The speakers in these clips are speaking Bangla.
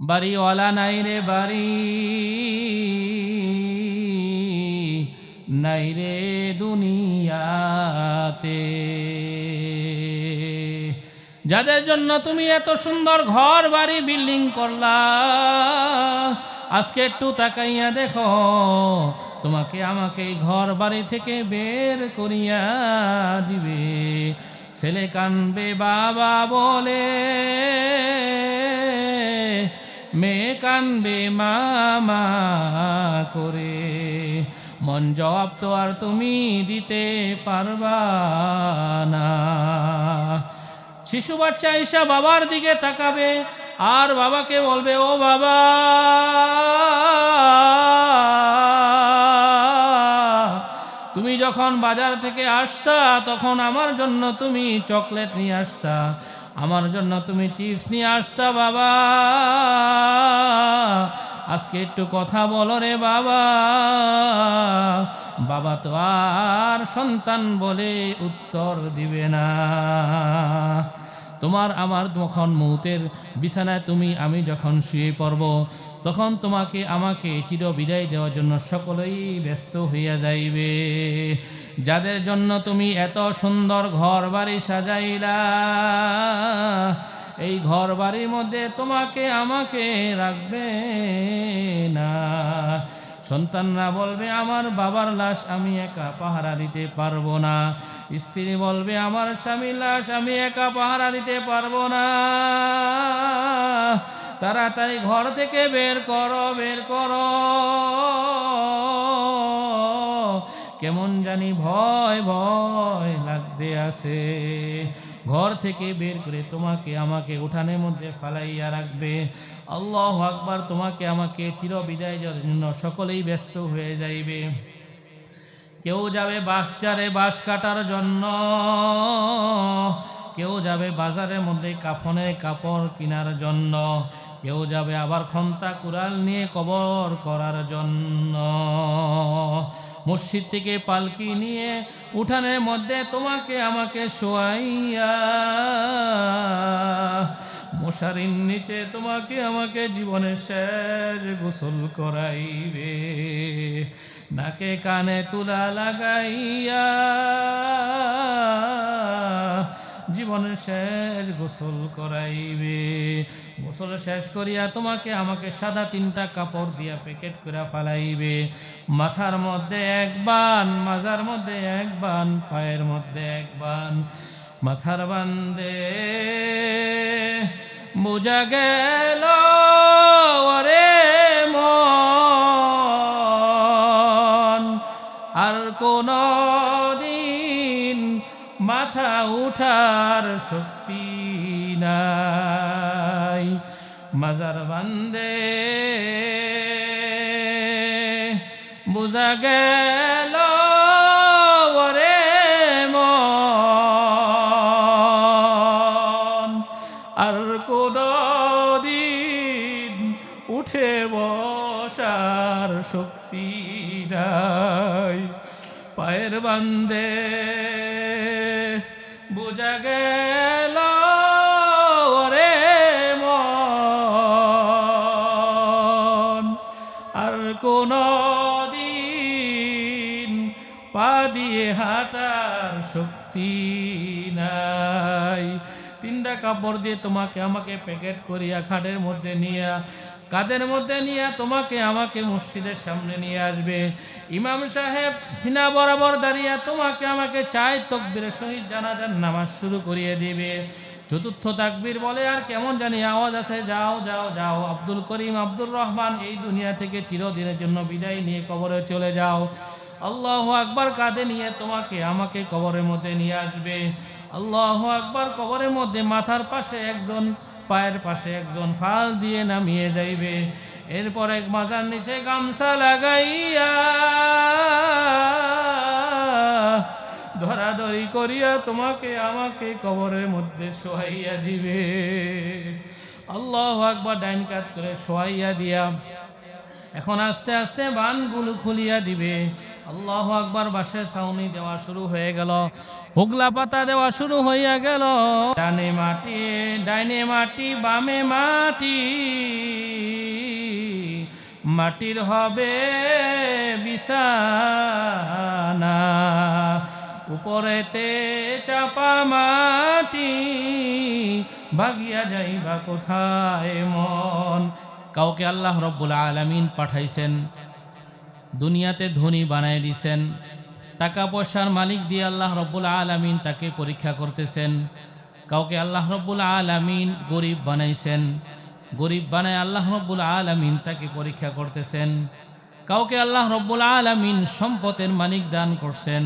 বাড়িওয়ালা নাই রে বাড়ি, নাই রে দুনিয়াতে। যাদের জন্য তুমি এত সুন্দর ঘর, বাড়ি, বিল্ডিং করলা, আজকে একটু তাকাইয়া দেখো, তোমাকে আমাকে ঘর, বাড়ি থেকে বের করিয়া দিবে। ছেলে কানবে বাবা বলে মেয়ে কানবে মামা করে। মন জবাব তো আর তুমি দিতে পারবা না। শিশু বাচ্চা ঈশা বাবার দিকে তাকাবে, আর বাবাকে বলবে, ও বাবা! তুমি যখন বাজার থেকে আসতা, তখন আমার জন্য তুমি চকলেট নিয়ে আসতা। আমার জন্য তুমি টিপস নিয়ে আসতা বাবা। আজকে একটু কথা বলো রে বাবা। বাবা তো আর সন্তান বলে উত্তর দিবে না। তোমার আমার যখন মৌতের বিছানায় তুমি, আমি যখন শুয়ে পড়ব তখন তোমাকে, আমাকে চির বিদায় দেওয়ার জন্য সকলেই ব্যস্ত হইয়া যাইবে। যাদের জন্য তুমি এত সুন্দর ঘর বাড়ি সাজাইলা, এই ঘর বাড়ির মধ্যে তোমাকে, আমাকে রাখবে না। সন্তানরা বলবে, আমার বাবার লাশ আমি একা পাহারা দিতে পারব না। স্ত্রী বলবে, আমার স্বামীর লাশ আমি একা পাহারা দিতে পারব না। তাড়াতাড়ি ঘর থেকে বের করো বের করো। কেমন জানি ভয় ভয় লাগতে আছে ঘর থেকে বের করে তোমাকে আমাকে উঠানের মধ্যে ফালাইয়া রাখবে। আল্লাহ আকবার, তোমাকে আমাকে চির বিদায় জন্য সকলেই ব্যস্ত হয়ে যাইবে। কেউ যাবে বাঁশচারে বাঁশ কাটার জন্য। কেউ যাবে বাজারের মধ্যে কাফনের কাপড় কেনার জন্য। কেউ যাবে আবার খন্তা কুড়াল নিয়ে কবর করার জন্য। মসজিদ থেকে পালকি নিয়ে উঠানের মধ্যে তোমাকে আমাকে শোয়াইয়া, মশারির নিচে তোমাকে আমাকে জীবনের শেষ গোসল করাইবে, নাকে কানে তুলা লাগাইয়া জীবনের শেষ গোসল করাইবে। গোসল শেষ করিয়া তোমাকে আমাকে সাদা তিনটা কাপড় দিয়া প্যাকেট করে ফালাইবে। মাথার মধ্যে এক বান, মাজার মধ্যে এক বান, পায়ের মধ্যে এক বান। মাথার বান্দে, বোঝা গেল ওরে উঠার শক্তি নাই। মাজার বান্দে, বোঝা গেল ওরে আর কোন দিন উঠে বসার শক্তি নাই। পায়ের বান্দে গেল মন। আর কোন দিন পা দিয়ে হাঁটার শক্তি নাই। তিনটা কাপড় দিয়ে তোমাকে আমাকে প্যাকেট করিয়া খাটের মধ্যে নিয়ে কাদের মধ্যে নিয়ে তোমাকে আমাকে মসজিদের সামনে নিয়ে আসবে? ইমাম সাহেব সিনা বরাবর দাঁড়িয়ে তোমাকে আমাকে চায় তকবীরের সহিত জানাজার নামাজ শুরু করিয়ে দিবে। চতুর্থ তাকবীর বলে, আর কেমন জানি আওয়াজ আছে যাও যাও যাও, আব্দুল করিম, আব্দুর রহমান, এই দুনিয়া থেকে চিরদিনের জন্য বিদায় নিয়ে কবরে চলে যাও। আল্লাহ আকবার কাঁধে নিয়ে তোমাকে আমাকে কবরের মধ্যে নিয়ে আসবে। আল্লাহ আকবার কবরের মধ্যে মাথার পাশে একজন পায়ের পাশে একজন ফাল দিয়ে নামিয়ে যাইবে। এরপর এক মাজার নিচে গামছা লাগাইয়া ধরাধরি করিয়া তোমাকে আমাকে কবরের মধ্যে শোয়াইয়া দিবে। আল্লাহ আকবার ডাইন কাত করে শোয়াইয়া দিয়া। এখন আস্তে আস্তে বানগুলো খুলিয়া দিবে। আল্লাহ আকবার বাসে ছাউনি দেওয়া শুরু হয়ে গেল। হুগলা পাতা দেওয়া শুরু হইয়া গেল। ডানে মাটি, ডাইনে মাটি, বামে মাটি। মাটির হবে বিছানা, উপরেতে চাপা মাটি। ভাগিয়া যাইবা কোথায় মন? কাউকে আল্লাহ রব্বুল আলামিন পাঠাইছেন। দুনিয়াতে ধনী বানায় দিছেন। টাকা পয়সার মালিক দিয়ে আল্লাহ রব্বুল আলামিন তাকে পরীক্ষা করতেছেন। কাউকে আল্লাহ রব্বুল আলামিন গরিব বানাইছেন। গরিব বানায় আল্লাহ রব্বুল আলামিন তাকে পরীক্ষা করতেছেন। কাউকে আল্লাহ রব্বুল আলামিন সম্পদের মালিক দান করছেন।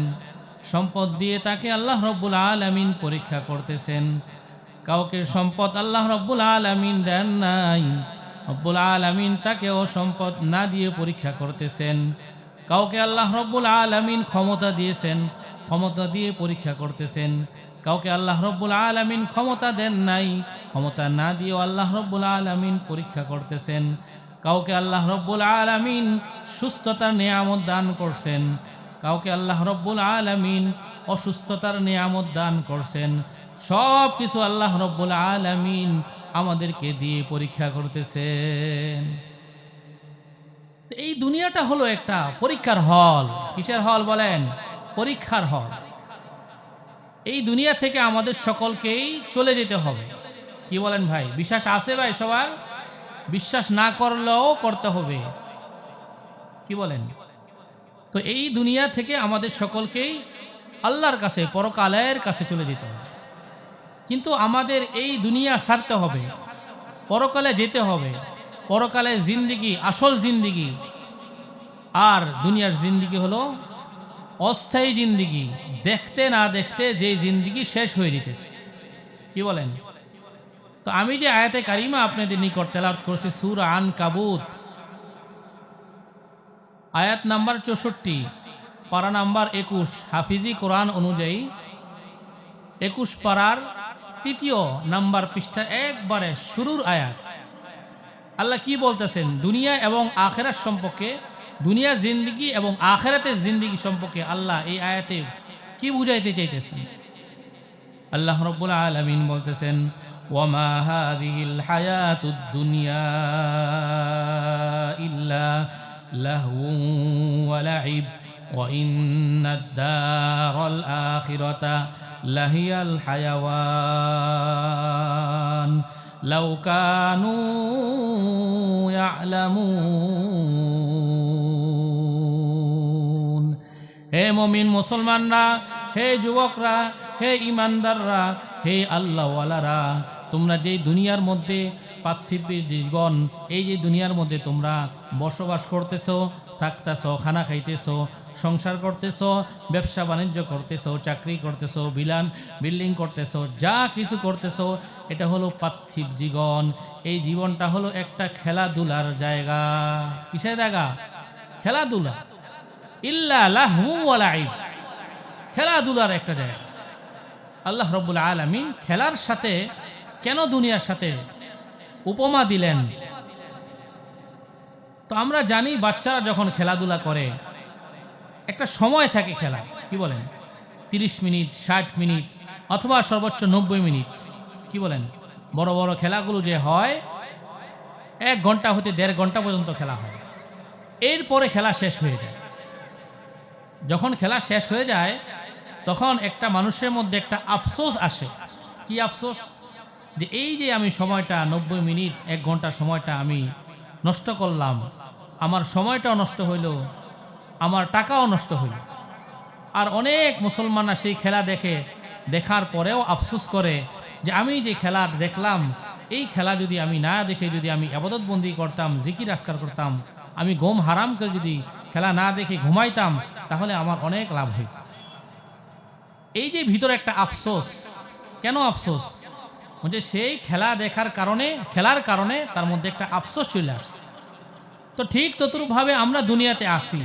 সম্পদ দিয়ে তাকে আল্লাহ রব্বুল আলামিন পরীক্ষা করতেছেন। কাউকে সম্পদ আল্লাহ রব্বুল আলামিন দেন নাই রব্বুল আলামিন তাকেও সম্পদ না দিয়ে পরীক্ষা করতেছেন। কাউকে আল্লাহ রব্বুল আলামিন ক্ষমতা দিয়েছেন, ক্ষমতা দিয়ে পরীক্ষা করতেছেন। কাউকে আল্লাহ রব্বুল আলামিন ক্ষমতা দেন নাই, ক্ষমতা না দিয়েও আল্লাহ রব্বুল আলামিন পরীক্ষা করতেছেন। কাউকে আল্লাহ রব্বুল আলামিন সুস্থতার নিয়ামত দান করছেন। কাউকে আল্লাহ রব্বুল আলামিন অসুস্থতার নিয়ামত দান করছেন। সব কিছু আল্লাহ রব্বুল আলামিন আমাদেরকে দিয়ে পরীক্ষা করতেছেন। এই দুনিয়াটা হলো একটা পরীক্ষার হল। কিসের হল বলেন? পরীক্ষার হল। এই দুনিয়া থেকে আমাদের সকলকেই চলে যেতে হবে। কি বলেন ভাই? বিশ্বাস আছে ভাই সবার? বিশ্বাস না করলেও করতে হবে। কি বলেন? তো এই দুনিয়া থেকে আমাদের সকলকেই আল্লাহর কাছে, পরকালের কাছে চলে যেতে হবে। কিন্তু আমাদের এই দুনিয়া সারতে হবে। পরকালে যেতে হবে। পরকালে জিন্দিগি, আসল জিন্দিগি। আর দুনিয়ার জিন্দিগি হলো অস্থায়ী জিন্দিগি। দেখতে না দেখতে যে জিন্দিগি শেষ হয়ে যেতেছে। কি বলেন? তো আমি যে আয়াতে কারিমা আপনাদের নিকট তেলাওয়াত করছি, সুর আন কাবুত আয়াত নাম্বার চৌষট্টি, পারা নাম্বার একুশ, হাফিজি কোরআন অনুযায়ী একুশ পারার তৃতীয় নাম্বার পৃষ্ঠা, একবারে শুরুর আয়াত। আল্লাহ কি বলতেছেন? দুনিয়া এবং আখেরাত সম্পর্কে, দুনিয়া জিন্দিগি এবং আখেরাতের জিন্দিগি সম্পর্কে আল্লাহ এই আয়াতে কি বুঝাইতে চাইতেছেন? আল্লাহ রব্বুল আলমিন বলতেছেন দুনিয়া ইল্লা লাহু ওয়া লাইব وإن الدار الآخرة لهي الحيوان لو كانوا يعلمون হে মমিন মুসলমানরা হে যুবকরা হে ইমানদাররা হে আল্লাহওয়ালারা তোমরা যেই দুনিয়ার মধ্যে পার্থিব জীবন, এই যে দুনিয়ার মধ্যে তোমরা বসবাস করতেছো, থাকতেছো, খানা খাইতেছো, সংসার করতেছো, ব্যবসা বাণিজ্য করতেছো, চাকরি করতেছো, বিলান, বিল্ডিং করতেছো, যা কিছু করতেছো, এটা হলো পার্থিব জীবন। এই জীবনটা হলো একটা খেলাধুলার জায়গা। কিসের জায়গা? খেলাধুলা। ইল্লা খেলাধুলার একটা জায়গা। আল্লাহ রব্বুল আলামিন খেলার সাথে কেন দুনিয়ার সাথে উপমা দিলেন। তো আমরা জানি বাচ্চারা যখন খেলাধুলা করে, একটা সময় থাকে খেলা, কি বলেন? তিরিশ মিনিট, ষাট মিনিট, অথবা সর্বোচ্চ নব্বই মিনিট, কি বলেন? বড় বড় খেলাগুলো যে হয়, এক ঘণ্টা হতে দেড় ঘণ্টা পর্যন্ত খেলা হয়। এরপরে খেলা শেষ হয়ে যায়। যখন খেলা শেষ হয়ে যায়, তখন একটা মানুষের মধ্যে একটা আফসোস আসে। কি আফসোস? যে এই যে আমি সময়টা, নব্বই মিনিট, এক ঘণ্টা সময়টা আমি নষ্ট করলাম, আমার সময়টাও নষ্ট হইল, আমার টাকাও নষ্ট হইল। আর অনেক মুসলমানরা সেই খেলা দেখে, দেখার পরেও আফসোস করে যে আমি যে খেলা দেখলাম, এই খেলা যদি আমি না দেখে, যদি আমি আবাদতবন্দি করতাম, জিকির আজকার করতাম, আমি গম হারাম করে যদি খেলা না দেখে ঘুমাইতাম, তাহলে আমার অনেক লাভ হইত। এই যে ভিতরে একটা আফসোস, কেন আফসোস? যে সেই খেলা দেখার কারণে, খেলার কারণে তার মধ্যে একটা আফসোস চলে আসছে। তো ঠিক ততরূপভাবে আমরা দুনিয়াতে আসি।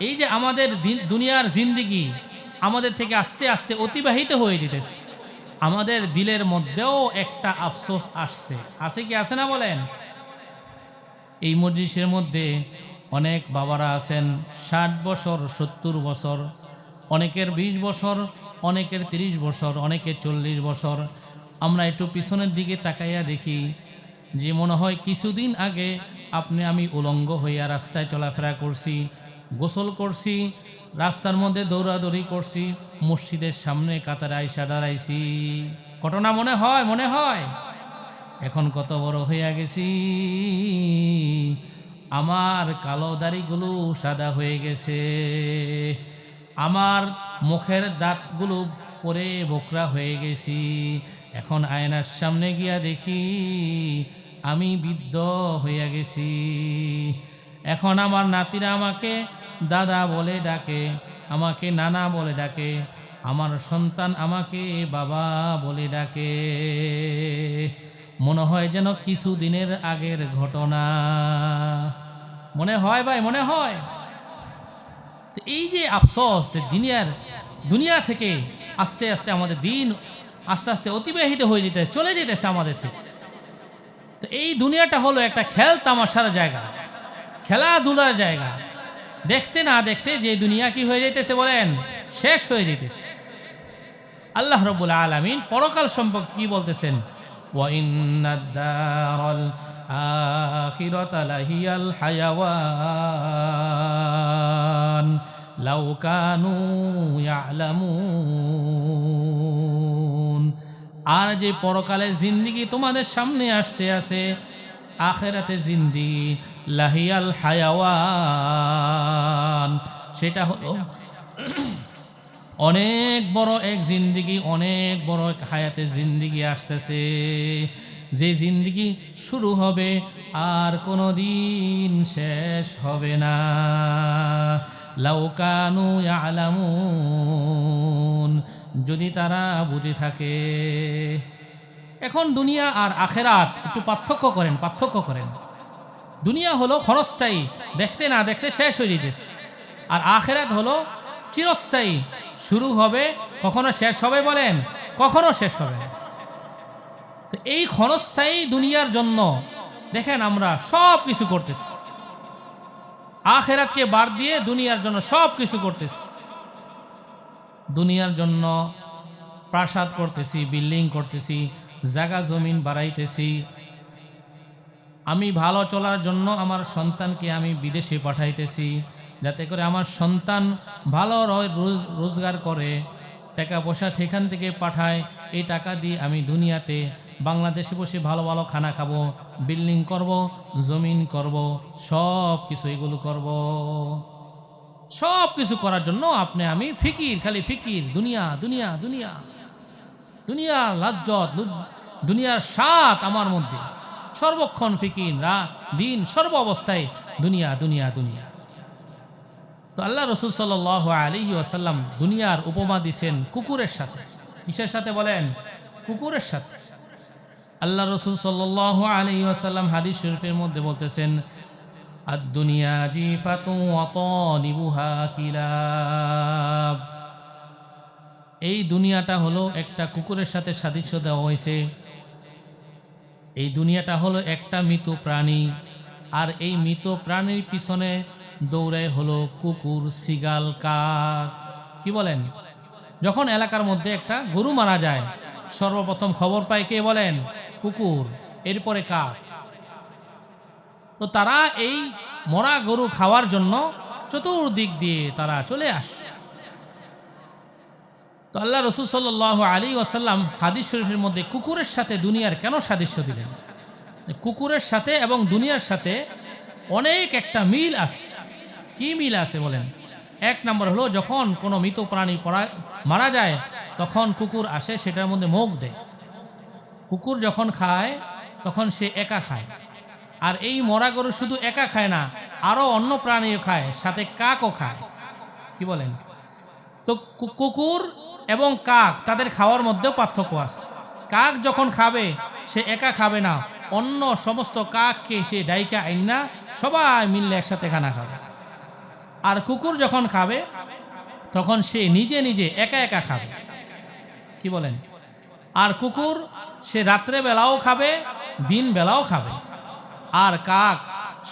এই যে আমাদের দিন- দুনিয়ার জিন্দিগি আমাদের থেকে আস্তে আস্তে অতিবাহিত হয়ে যেতেছে। আমাদের দিলের মধ্যেও একটা আফসোস আসছে। আছে কি, আছে না বলেন? এই মসজিদের মধ্যে অনেক বাবারা আছেন, ষাট বছর, সত্তর বছর, অনেকের বিশ বছর, অনেকের তিরিশ বছর, অনেকের চল্লিশ বছর আমরা একটু পিছনের দিকে তাকাইয়া দেখি যে মনে হয় কিছুদিন আগে আপনি আমি উলঙ্গ হইয়া রাস্তায় চলাফেরা করছি, গোসল করছি, রাস্তার মধ্যে দৌড়াদৌড়ি করছি, মসজিদের সামনে কাতারে আইসা দাঁড়াইছি। ঘটনা মনে হয় মনে হয়? এখন কত বড় হইয়া গেছি। আমার কালো দাড়িগুলো সাদা হয়ে গেছে। আমার মুখের দাঁতগুলো পরে বোকরা হয়ে গেছি। এখন আয়নার সামনে গিয়া দেখি আমি বৃদ্ধ হইয়া গেছি। এখন আমার নাতিরা আমাকে দাদা বলে ডাকে, আমাকে নানা বলে ডাকে, আমার সন্তান আমাকে বাবা বলে ডাকে। মনে হয় যেন কিছুদিনের আগের ঘটনা। মনে হয় ভাই, মনে হয়। তো এই যে আফসোস দুনিয়ার, দুনিয়া থেকে আস্তে আস্তে আমাদের দিন আস্তে আস্তে অতিবাহিত হয়ে যেতে, চলে যেতেছে আমাদের থেকে। তো এই দুনিয়াটা হলো একটা খেল তামাশার জায়গা, খেলাধুলার জায়গা। দেখতে না দেখতে যে দুনিয়া কি হয়ে যেতেছে বলেন, শেষ হয়ে যেতেছে। আল্লাহ রবুল আলমিন পরকাল সম্পর্কে কি বলতেছেন? লাউকানু আলমু আর যে পরকালে জিন্দিগি তোমাদের সামনে আসতে আছে, আখেরাতে জিন্দিগি লাহিয়াল হায়াওয়ান। সেটা হলো, অনেক বড় এক জিন্দিগি, অনেক বড় এক হায়াতে জিন্দিগি আসতেছে। যে জিন্দিগি শুরু হবে আর কোনো দিন শেষ হবে না। লাউকানু আলামুন যদি তারা বুঝে থাকে। এখন দুনিয়া আর আখেরাত একটু পার্থক্য করেন পার্থক্য করেন। দুনিয়া হলো ক্ষণস্থায়ী দেখতে না দেখতে শেষ হয়ে যেতেছে। আর আখেরাত হলো চিরস্থায়ী, শুরু হবে, কখনো শেষ হবে বলেন, কখনো শেষ হবে তো এই ক্ষণস্থায়ী দুনিয়ার জন্য দেখেন আমরা সব কিছু করতেছি। আখেরাতকে বাদ দিয়ে দুনিয়ার জন্য সব কিছু করতেছি। দুনিয়ার জন্য প্রাসাদ করতেছি, বিল্ডিং করতেছি, জায়গা, জমিন বাড়াইতেছি। আমি ভালো চলার জন্য আমার সন্তানকে আমি বিদেশে পাঠাইতেছি, যাতে করে আমার সন্তান ভালো রোজগার করে টাকা পয়সা সেখান থেকে পাঠায়, এই টাকা দিয়ে আমি দুনিয়াতে বাংলাদেশে বসে ভালো ভালো খানা খাব, বিল্ডিং করব, জমিন করব সব কিছু এগুলো করব। সব কিছু করার জন্য আপনি, আমি ফিকির, খালি ফিকির, দুনিয়া দুনিয়া দুনিয়া। দুনিয়ার লাজ্জত দুনিয়ার স্বাদ আমার মধ্যে। সর্বক্ষণ ফিকির রাত দিন, সর্ব অবস্থায় দুনিয়া দুনিয়া দুনিয়া। তো আল্লাহ রসুল সাল আলী আসাল্লাম দুনিয়ার উপমা দিছেন কুকুরের সাথে। কিসের সাথে বলেন? কুকুরের সাথে। আল্লাহ রসুল সাল্লাহ আলী আসাল্লাম হাদিস শরীফের মধ্যে বলতেছেন ফাতু অত নিবুহা কিলাব। এই দুনিয়াটা হলো একটা কুকুরের সাথে সাদৃশ্য দেওয়া হয়েছে। এই দুনিয়াটা হলো একটা মৃত প্রাণী, আর এই মৃত প্রাণীর পিছনে দৌড়ায় হলো কুকুর, সিগাল, কাক। কি বলেন? যখন এলাকার মধ্যে একটা গরু মারা যায়, সর্বপ্রথম খবর পায় কে বলেন? কুকুর, এরপরে কাক। তো তারা এই মরা গরু খাওয়ার জন্য চতুর্দিক দিয়ে তারা চলে আসে। তো আল্লাহ রসুল সাল্লাহ আলী ওয়াসাল্লাম হাদিস শরীফের মধ্যে কুকুরের সাথে দুনিয়ার কেন সাদৃশ্য দিলেন? কুকুরের সাথে এবং দুনিয়ার সাথে অনেক একটা মিল আছে। কি মিল আছে বলেন? এক নম্বর হলো যখন কোনো মৃত প্রাণী মারা যায়, তখন কুকুর আসে, সেটার মধ্যে মুখ দেয়। কুকুর যখন খায়, তখন সে একা খায়। আর এই মরা গরু শুধু একা খায় না আরও অন্য প্রাণীও খায়, সাথে কাকও খায়। কি বলেন? তো কুকুর এবং কাক তাদের খাওয়ার মধ্যেও পার্থক্য আছে। কাক যখন খাবে, সে একা খাবে না, অন্য সমস্ত কাককে সে ডাইকা, আইন না সবাই মিললে একসাথে খানা খাবে। আর কুকুর যখন খাবে, তখন সে নিজে নিজে একা একা খাবে। কি বলেন? আর কুকুর সে রাত্রে বেলাও খাবে, দিন বেলাও খাবে। আর কাক,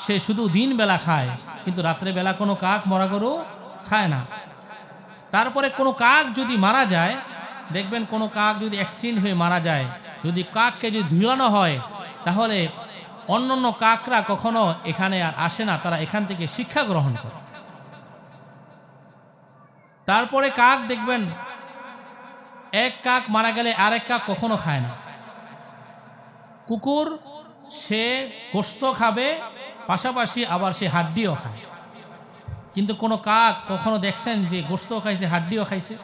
সে শুধু দিন বেলা খায়, কিন্তু রাত্রে বেলা কোনো কাক মরা গরু খায় না। তারপরে কোনো কাক যদি মারা যায়, দেখবেন কোনো কাক যদি অ্যাক্সিডেন্ট হয়ে মারা যায়, যদি কাককে যদি ধুলানো হয়, তাহলে অন্য অন্য কাকরা কখনো এখানে আর আসে না, তারা এখান থেকে শিক্ষা গ্রহণ করে। তারপরে কাক দেখবেন, এক কাক মারা গেলে আরেক কাক কখনো খায় না। কুকুর সে গোস্ত খাবে, পাশাপাশি আবার সে হাড্ডিও খায়। কিন্তু কোনো কাক কখনো দেখছেন যে গোস্ত খাইছে, হাড্ডিও খাইছে?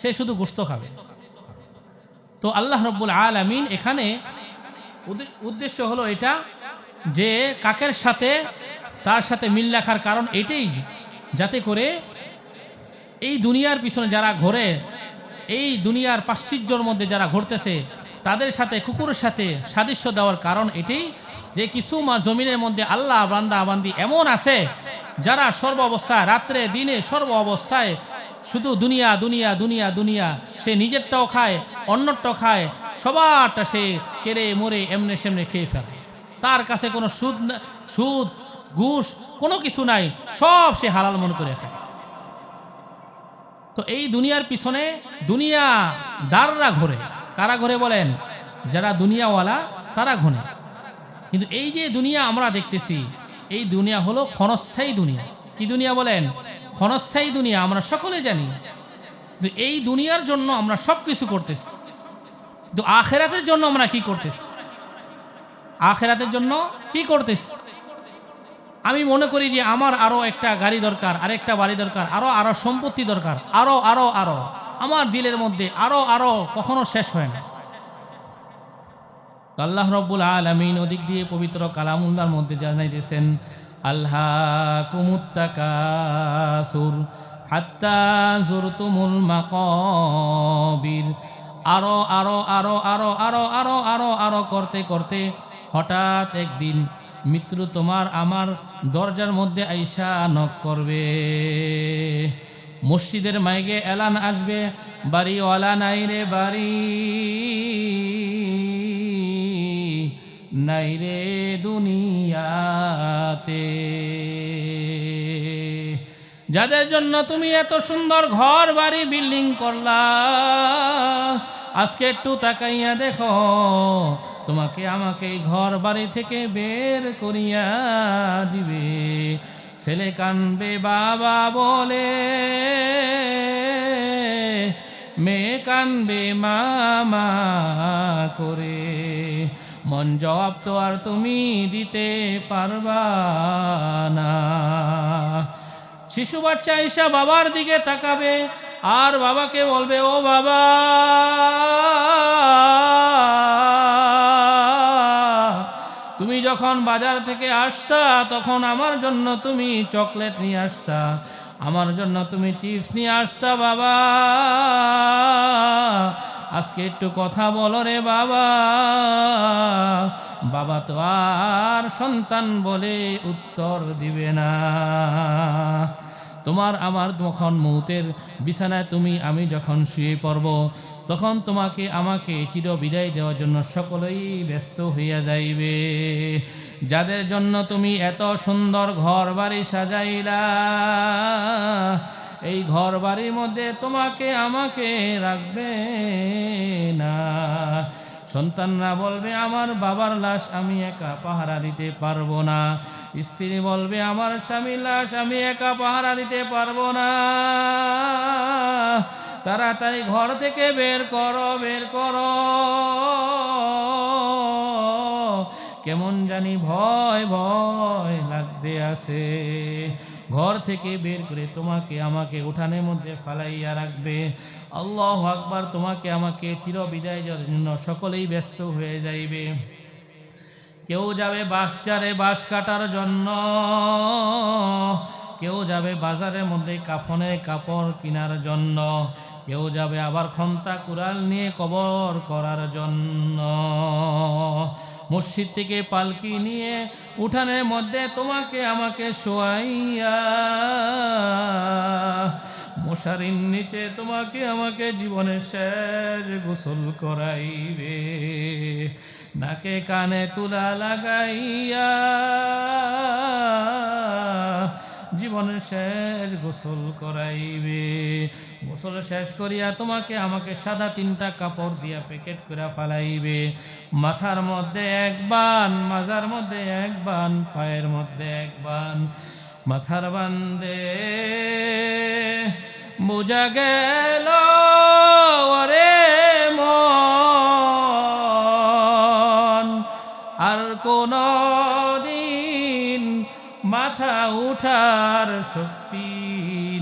সে শুধু গোস্ত খাবে। তো আল্লাহ রব্বুল আলামিন এখানে উদ্দেশ্য হলো এটা যে কাকের সাথে তার সাথে মিল রাখার কারণ এটাই, যাতে করে এই দুনিয়ার পিছনে যারা ঘোরে, এই দুনিয়ার পাশ্চির্যর মধ্যে যারা ঘুরতেছে তাদের সাথে, কুকুরের সাথে সাদৃশ্য দেওয়ার কারণ এটি যে কিছু জমিনের মধ্যে আল্লাহ, বান্দা, বান্দি এমন আছে, যারা সর্ব অবস্থায়, রাত্রে, দিনে সর্ব অবস্থায় শুধু দুনিয়া দুনিয়া দুনিয়া দুনিয়া, সে নিজেরটাও খায় অন্যটাও খায়, সবারটা সে কেড়ে, মরে, এমনে সেমনে খেয়ে ফেলে। তার কাছে কোনো সুদ সুদ, ঘুষ, কোনো কিছু নাই, সব সে হালাল মনে করে খায়। তো এই দুনিয়ার পিছনে দুনিয়া দাররা ঘোরে। কারা ঘোরে বলেন? যারা দুনিয়াওয়ালা, তারা ঘোরে। কিন্তু এই যে দুনিয়া আমরা দেখতেছি, এই দুনিয়া হলো ক্ষণস্থায়ী দুনিয়া। কি দুনিয়া বলেন? ক্ষণস্থায়ী দুনিয়া, আমরা সকলে জানি। তো এই দুনিয়ার জন্য আমরা সব কিছু করতেছি। কিন্তু আখেরাতের জন্য আমরা কি করতেছি? আখেরাতের জন্য কি করতেছি? আমি মনে করি যে আমার আরও একটা গাড়ি দরকার, আরেকটা বাড়ি দরকার আরও আরও সম্পত্তি দরকার আরও আরও আরও আমার দিলের মধ্যে আরও আরও কখনো শেষ হয় না। আল্লাহ রব্বুল আলমিন ওদিক দিয়ে পবিত্র কালামুল্লার মধ্যে জানাইতেছেন আল্লাহ কুমুত্তাকাসুর হাত্তা জুরতুমুল মাকবির। আরও আরও আরও আরও আরও আরও আরও আরও করতে করতে হঠাৎ একদিন মৃত্যু তোমার আমার দরজার মধ্যে আইসা নক করবে। মসজিদের মাইকে এলান আসবে, বাড়িওয়ালা নাই রে বাড়ি। নাই রে দুনিয়াতে। যাদের জন্য তুমি এত সুন্দর ঘর, বাড়ি, বিল্ডিং করলা, আজকে একটু তাকাইয়া দেখো, তোমাকে আমাকে ঘর, বাড়ি থেকে বের করিয়া দিবে। ছেলে কানবে বাবা বলে, মেয়ে কানবে মামা করে। মন জবাব তো আর তুমি দিতে পারবা না। শিশু বাচ্চা ঈশা বাবার দিকে তাকাবে, আর বাবাকে বলবে, ও বাবা! তুমি যখন বাজার থেকে আসতা, তখন আমার জন্য তুমি চকলেট নিয়ে আসতা, আমার জন্য তুমি চিপস নিয়ে আসতা, বাবা। আজকে একটু কথা বলো রে বাবা। বাবা তো আর সন্তান বলে উত্তর দিবে না। তোমার আমার যখন মৌতের বিছানায় তুমি, আমি যখন শুয়ে পড়ব তখন তোমাকে আমাকে চির বিদায় দেওয়ার জন্য সকলেই ব্যস্ত হইয়া যাইবে। যাদের জন্য তুমি এত সুন্দর ঘর বাড়ি সাজাইলা, এই ঘর বাড়ির মধ্যে তোমাকে আমাকে রাখবে না। সন্তানরা বলবে, আমার বাবার লাশ আমি একা পাহারা দিতে পারব না। স্ত্রী বলবে, আমার স্বামীর লাশ আমি একা পাহারা দিতে পারব না। তাড়াতাড়ি ঘর থেকে বের করো বের করো। কেমন জানি ভয় ভয় লাগতে আসে। ঘর থেকে বের করে তোমাকে আমাকে উঠানের মধ্যে ফালাইয়া রাখবে। আল্লাহ আকবার, তোমাকে আমাকে চির বিদায় জন্য সকলেই ব্যস্ত হয়ে যাইবে। কেউ যাবে বাঁশ চারে বাঁশ কাটার জন্য। কেউ যাবে বাজারের মধ্যে কাফনের কাপড় কেনার জন্য। কেউ যাবে আবার খন্তা কুড়াল নিয়ে কবর করার জন্য। মসজিদ থেকে পালকি নিয়ে উঠানের মধ্যে তোমাকে আমাকে শোয়াইয়া, মশারির নিচে তোমাকে আমাকে জীবনের শেষ গোসল করাইবে, নাকে কানে তুলা লাগাইয়া জীবনের শেষ গোসল করাইবে। গোসল শেষ করিয়া তোমাকে আমাকে সাদা তিনটা কাপড় দিয়া প্যাকেট করে ফালাইবে। মাথার মধ্যে এক বান, মাজার মধ্যে এক বান, পায়ের মধ্যে এক বান। মাথার বান্দে বোঝা গেল ওরে মন, আর কোন উঠার শক্তি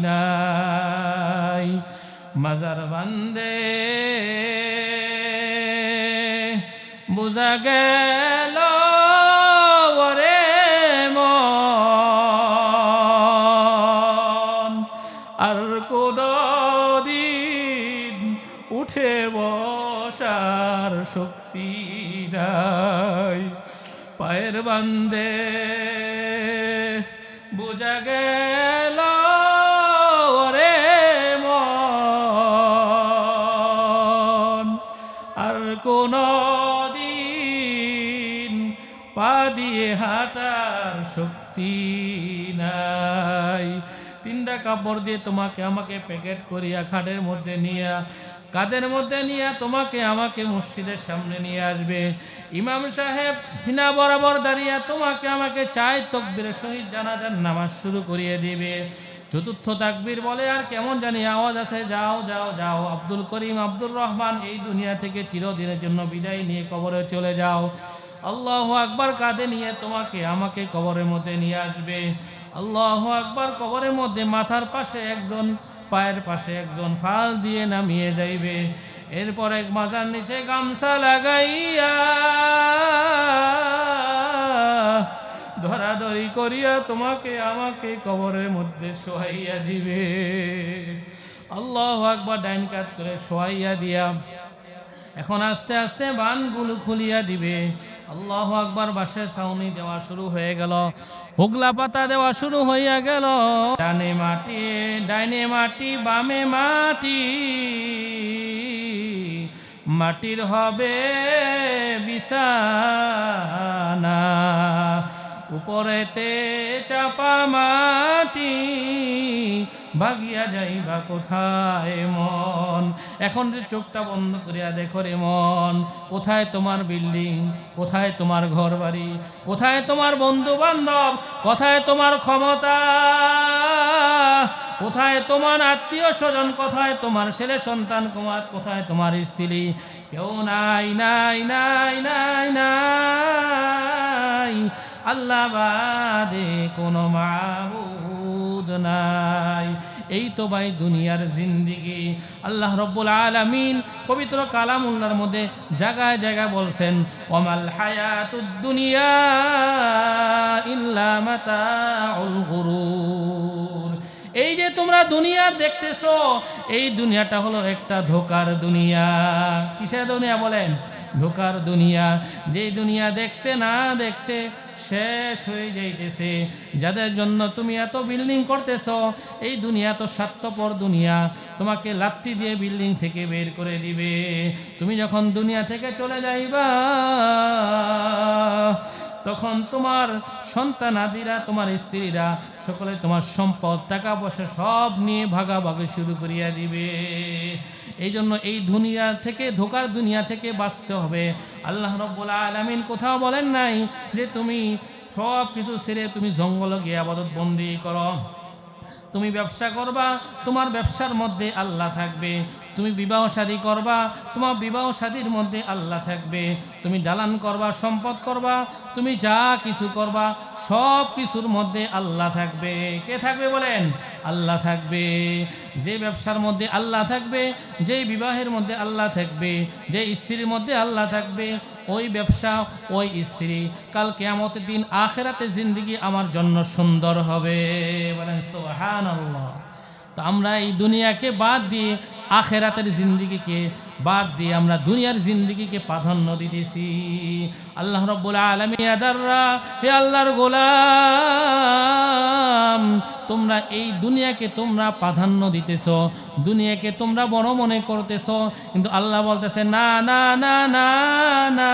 নাই। মাজার বান্দে, বোঝা গেল ওরে আর কোন দিন উঠে বসার শক্তি নাই। পায়ের বান্দে বোঝা গেল রে আর কোন দিন পা দিয়ে হাঁটার শক্তি তিনটা কাপড় দিয়ে তোমাকে আমাকে প্যাকেট করিয়া খাটের মধ্যে নিয়া কাদের মধ্যে নিয়ে তোমাকে আমাকে মসজিদের সামনে নিয়ে আসবে। ইমাম সাহেব সিনা বরাবর দাঁড়িয়ে তোমাকে আমাকে চাই তকবীরের সহিত জানাজার নামাজ শুরু করিয়ে দিবে। চতুর্থ তাকবীর বলে, আর কেমন জানি আওয়াজ আছে যাও যাও যাও, আব্দুল করিম, আব্দুর রহমান, এই দুনিয়া থেকে চিরদিনের জন্য বিদায় নিয়ে কবরে চলে যাও। আল্লাহ আকবার কাঁধে নিয়ে তোমাকে আমাকে কবরের মধ্যে নিয়ে আসবে। আল্লাহ আকবার কবরের মধ্যে মাথার পাশে একজন, পায়ের পাশে একজন ফাল দিয়ে নামিয়ে যাইবে। এরপর এক মাজার নিচে গামছা লাগাইয়া ধরাধরি করিয়া তোমাকে আমাকে কবরের মধ্যে শোয়াইয়া দিবে। আল্লাহ আকবার ডাইন কাত করে শোয়াইয়া দিয়া। এখন আস্তে আস্তে বানগুলো খুলিয়া দিবে। আল্লাহ আকবার বাসে ছাউনি দেওয়া শুরু হয়ে গেল, হুগলা পাতা দেওয়া শুরু হইয়া গেল। ডানে মাটি, ডাইনে মাটি, বামে মাটি, মাটির হবে বিছানা, উপরেতে চাপা মাটি ভাগিয়া যাইবা কোথায় মন? এখন যে চোখটা বন্ধ করিয়া দেখো রে মন, কোথায় তোমার বিল্ডিং? কোথায় তোমার ঘর বাড়ি কোথায় তোমার বন্ধু বান্ধব কোথায় তোমার ক্ষমতা? কোথায় তোমার আত্মীয় স্বজন? কোথায় তোমার ছেলে সন্তান কুমার? কোথায় তোমার স্ত্রী? কেউ নাই নাই নাই নাই নাই। আল্লাহ বাদে কোনো মাবুদ নাই। এই তো ভাই দুনিয়ার জিন্দিগি। আল্লাহ রব্বুল আলামিন পবিত্র কালামুল্লার মধ্যে জায়গায় জায়গায় বলছেন, ওমাল হায়াতুদ দুনিয়া ইল্লা এই যে তোমরা দুনিয়া দেখতেছো, এই দুনিয়াটা হলো একটা ধোকার দুনিয়া। কিসের দুনিয়া বলেন? ধোকার দুনিয়া। যে দুনিয়া দেখতে না দেখতে শেষ হয়ে যাইতেছে। যাদের জন্য তুমি এত বিল্ডিং করতেছ, এই দুনিয়া তো স্বার্থপর দুনিয়া। তোমাকে লাত্তি দিয়ে বিল্ডিং থেকে বের করে দিবে। তুমি যখন দুনিয়া থেকে চলে যাইবা তখন তোমার সন্তানাদিরা তোমার স্ত্রীরা সকলে তোমার সম্পদ, টাকা পয়সা সব নিয়ে ভাগাভাগি শুরু করিয়া দিবে। এই জন্য এই দুনিয়া থেকে, ধোকার দুনিয়া থেকে বাঁচতে হবে। আল্লাহ রব্বুল আলমিন কোথাও বলেন নাই যে তুমি সব কিছু ছেড়ে তুমি জঙ্গলে গিয়ে আবাদত বন্দি করো। তুমি ব্যবসা করবা, তোমার ব্যবসার মধ্যে আল্লাহ থাকবে। তুমি বিবাহ শাদী করবা, তোমার বিবাহ শাদীর মধ্যে আল্লাহ থাকবে। তুমি দালান করবা, সম্পদ করবা, তুমি যা কিছু করবা, সব কিছুর মধ্যে আল্লাহ থাকবে। কে থাকবে বলেন? আল্লাহ থাকবে। যে ব্যবসার মধ্যে আল্লাহ থাকবে যে বিবাহের মধ্যে আল্লাহ থাকবে যে স্ত্রীর মধ্যে আল্লাহ থাকবে, ওই ব্যবসা, ওই স্ত্রী কাল কেয়ামতের দিন আখেরাতে জিন্দিগি আমার জন্য সুন্দর হবে। বলেন সোহান আল্লাহ তো আমরা এই দুনিয়াকে বাদ দিয়ে আখেরাতের জিন্দিগিকে বাদ দিয়ে আমরা দুনিয়ার জিন্দিগিকে প্রাধান্য দিতেছি। আল্লাহ রব্বুল আদাররা হে আল্লাহর গোলাম তোমরা এই দুনিয়াকে তোমরা প্রাধান্য দিতেছ, দুনিয়াকে তোমরা বড় মনে করতেছ। কিন্তু আল্লাহ বলতেছে, না না না না না,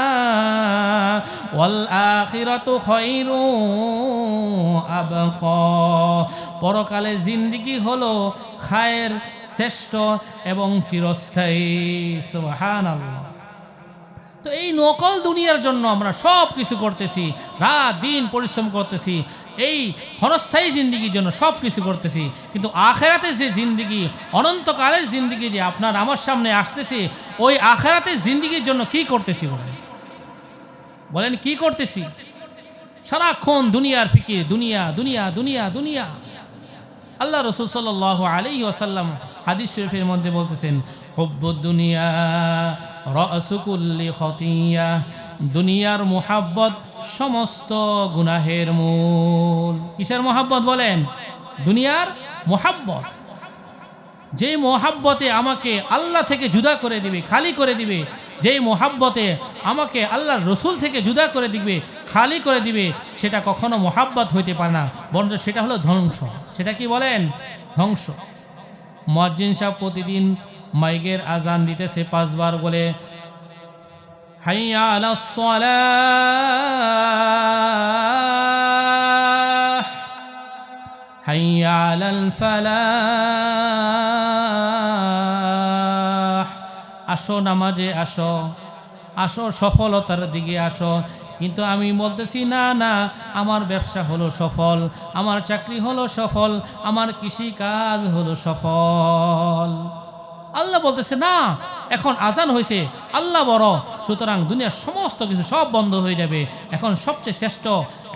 ওয়াল আখিরাতু খায়রু আবকা। পরকালে জিন্দিগি হলো খায়ের শ্রেষ্ঠ এবং চিরস্থায়ী। সুবহানাল্লাহ। তো এই নকল দুনিয়ার জন্য আমরা সব কিছু করতেছি, রাত দিন পরিশ্রম করতেছি এই ক্ষণস্থায়ী জিন্দিগির জন্য সব কিছু করতেছি। কিন্তু আখেরাতে যে জিন্দিগি, অনন্তকালের জিন্দিগি যে আপনার আমার সামনে আসতেছে, ওই আখেরাতে জিন্দিগির জন্য কি করতেছি বলেন? বলেন, কি করতেছি? সারাক্ষণ দুনিয়ার ফিকির, দুনিয়া দুনিয়া দুনিয়া দুনিয়া। আল্লাহ রসুল সাল্লাহ আলী ওসাল্লাম হাদিস শরীফের মধ্যে বলতেছেন, হব্বুদ দুনিয়া রসুকুল্লি খতিয়া দুনিয়ার মোহাব্বত সমস্ত গুনাহের মূল। কিসের মোহাব্বত বলেন? দুনিয়ার মোহাব্বত। যে মোহাব্বতে আমাকে আল্লাহ থেকে জুদা করে দিবে, খালি করে দিবে, যেই মোহাব্বতে আমাকে আল্লাহর রসুল থেকে জুদা করে দিবে, খালি করে দিবে, সেটা কখনো মোহাব্বত হইতে পারে না, বরঞ্চ সেটা হলো ধ্বংস। সেটা কি বলেন? ধ্বংস। মজ্জিন সাহেব প্রতিদিন মাইকের আজান দিতেছে পাঁচবার বলে হাইয়া আলাস সালাহ, হাইয়া আলাল ফালাহ। আসো নামাজে আসো আসো সফলতার দিকে আসো। কিন্তু আমি বলতেছি, না না, আমার ব্যবসা হলো সফল, আমার চাকরি হলো সফল, আমার কৃষি কাজ হলো সফল। আল্লাহ বলতেছে, না, এখন আজান হয়েছে, আল্লাহ বড়, সুতরাং দুনিয়ার সমস্ত কিছু সব বন্ধ হয়ে যাবে। এখন সবচেয়ে শ্রেষ্ঠ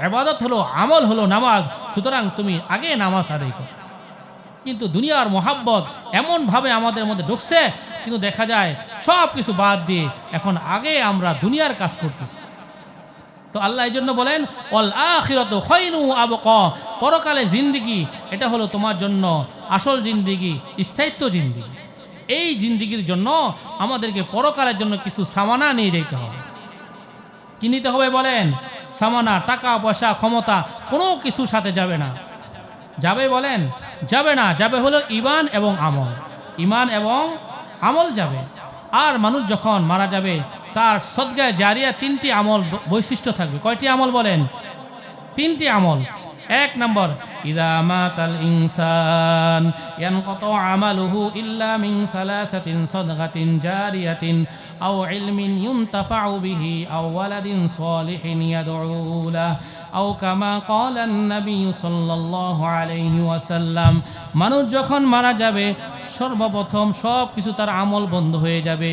আবাদত হলো আমল হলো নামাজ, সুতরাং তুমি আগে নামাজ আদায় করো। কিন্তু দুনিয়ার মোহাব্বত এমনভাবে আমাদের মধ্যে ঢুকছে, কিন্তু দেখা যায় সব কিছু বাদ দিয়ে এখন আগে আমরা দুনিয়ার কাজ করতেছি। তো আল্লাহ এই জন্য বলেন অল আখিরত খৈনু আবক। পরকালে জিন্দিগি, এটা হলো তোমার জন্য আসল জিন্দিগি, স্থায়িত্ব জিন্দিগি। এই জিন্দিগির জন্য আমাদেরকে পরকালের জন্য কিছু সামানা নিয়ে যেতে হবে। কি নিতে হবে বলেন? সামানা, টাকা, পয়সা, ক্ষমতা, কোনো কিছুর সাথে যাবে না। যাবে বলেন? যাবে না। যাবে হলো ইমান এবং আমল। ইমান এবং আমল যাবে। আর মানুষ যখন মারা যাবে, তার সদ্গায় জারিয়া তিনটি আমল বৈশিষ্ট্য থাকবে। কয়টি আমল বলেন? তিনটি আমল। এক নম্বর, ইদা মাতাল ইনসান ইয়ানকত আমালুহু ইল্লা মিন সালাসাতিন সাদগাতিন জারিয়াতিন আও ইলমিন ইউনতাফাউ বিহি আও ওয়ালাদিন সালিহিন ইয়াদউ লাহ আও কামা ক্বালা নবী সাল্লাল্লাহু আলাইহি ওয়াসাল্লাম। মানুষ যখন মারা যাবে, সর্বপ্রথম সব কিছু তার আমল বন্ধ হয়ে যাবে।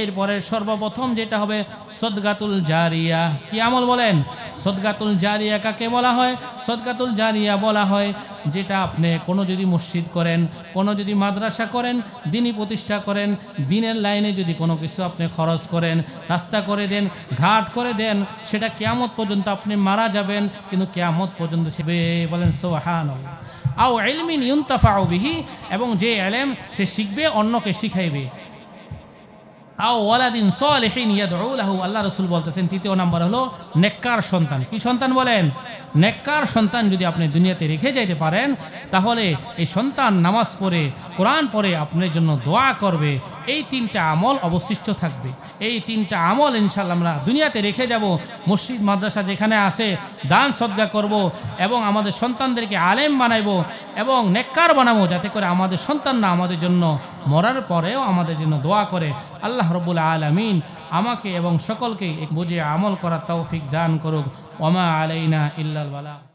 এরপরে সর্বপ্রথম যেটা হবে সদগাতুল জারিয়া। কি আমল বলেন? সদগাতুল জারিয়া কাকে বলা হয়? সদগাতুল জারিয়া বলা হয় যেটা আপনি কোনো যদি মসজিদ করেন, কোনো যদি মাদ্রাসা করেন, দিনই প্রতিষ্ঠা করেন, দিনের লাইনে যদি কোনো কিছু আপনি খরচ করেন, রাস্তা করে দেন, ঘাট করে দেন, সেটা কেয়ামত পর্যন্ত আপনি মারা যাবেন, কিন্তু কেয়ামত পর্যন্ত সেবে বলেন সোহান আও এলমিন ইউনতাফা বিহি, এবং যে এলেম সে শিখবে, অন্যকে শিখাইবে। আও ওয়ালাদিন সালিহিন ইয়াদউ লাহু আল্লাহ রাসূল বলতেছেন, তৃতীয় নাম্বার হলো নেককার সন্তান। কি সন্তান বলেন? নেককার সন্তান যদি আপনি দুনিয়াতে রেখে যাইতে পারেন, তাহলে এই সন্তান নামাজ পড়ে, কোরআন পড়ে আপনার জন্য দোয়া করবে। এই তিনটা আমল অবশিষ্ট থাকবে। এই তিনটা আমল ইনশাল্লাহ আমরা দুনিয়াতে রেখে যাব। মসজিদ, মাদ্রাসা যেখানে আছে, দান সদ্গা করব এবং আমাদের সন্তানদেরকে আলেম বানাইবো এবং নেককার বানাবো, যাতে করে আমাদের সন্তানরা আমাদের জন্য মরার পরেও আমাদের জন্য দোয়া করে। আল্লাহ রবুল আলমিন আমাকে এবং সকলকে বুঝে আমল করার তৌফিক দান করুক। ওমা আলাইনা ইল্লাল বালা।